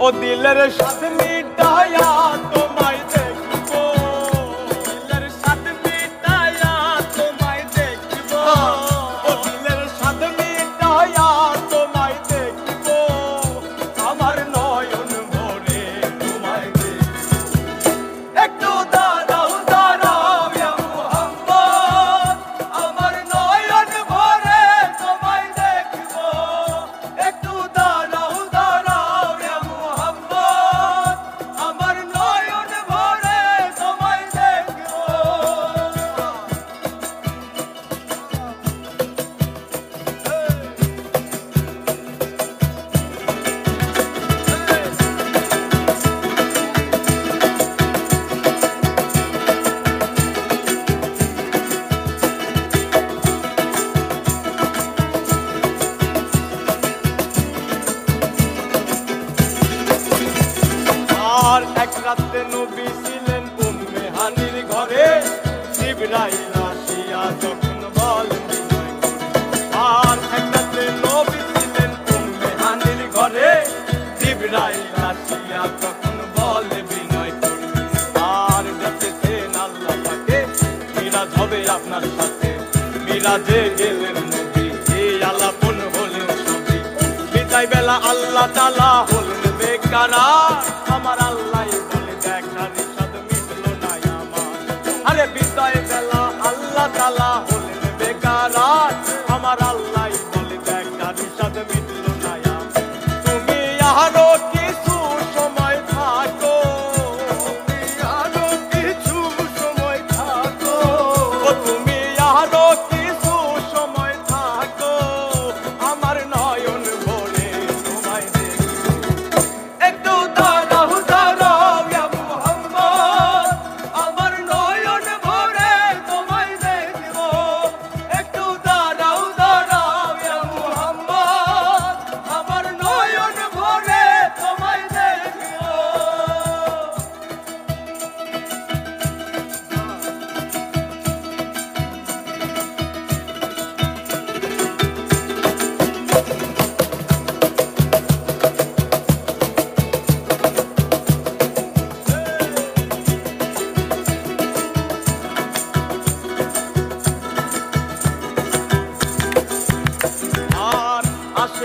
ও দিলের সাথে মিটায়া তোমায় মিরাজ হবে আপনার সাথে। মিলাদে গেলেন নবী এই আলাপন হলেন সবই। বিদায় বেলা আল্লাহ তালা হলেন বেকারা। আমার আল্লাহ বলে দেখার সাদ মিটল নাই আমার। আরে বিদায় বেলা আল্লাহ তালা হলেন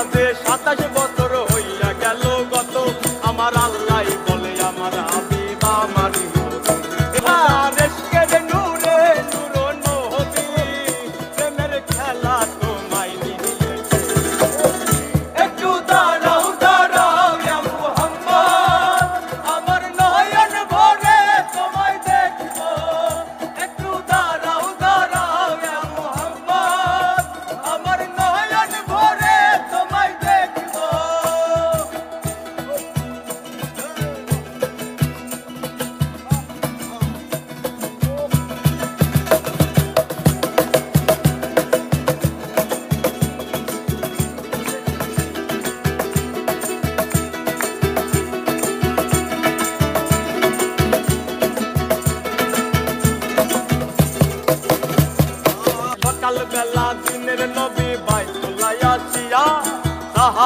এরই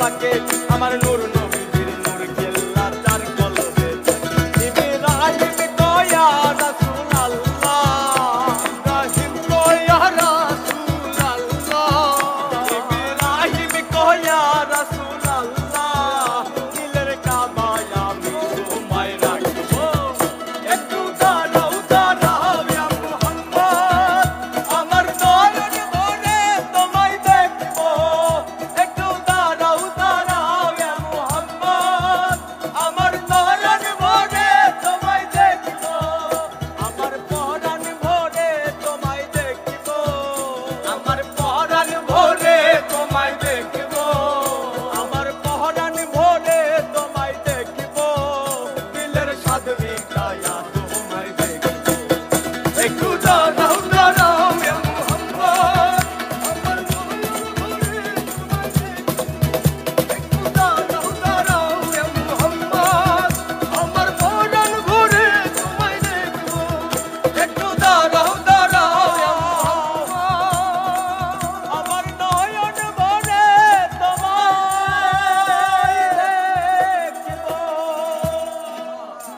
পাকে আমার নুর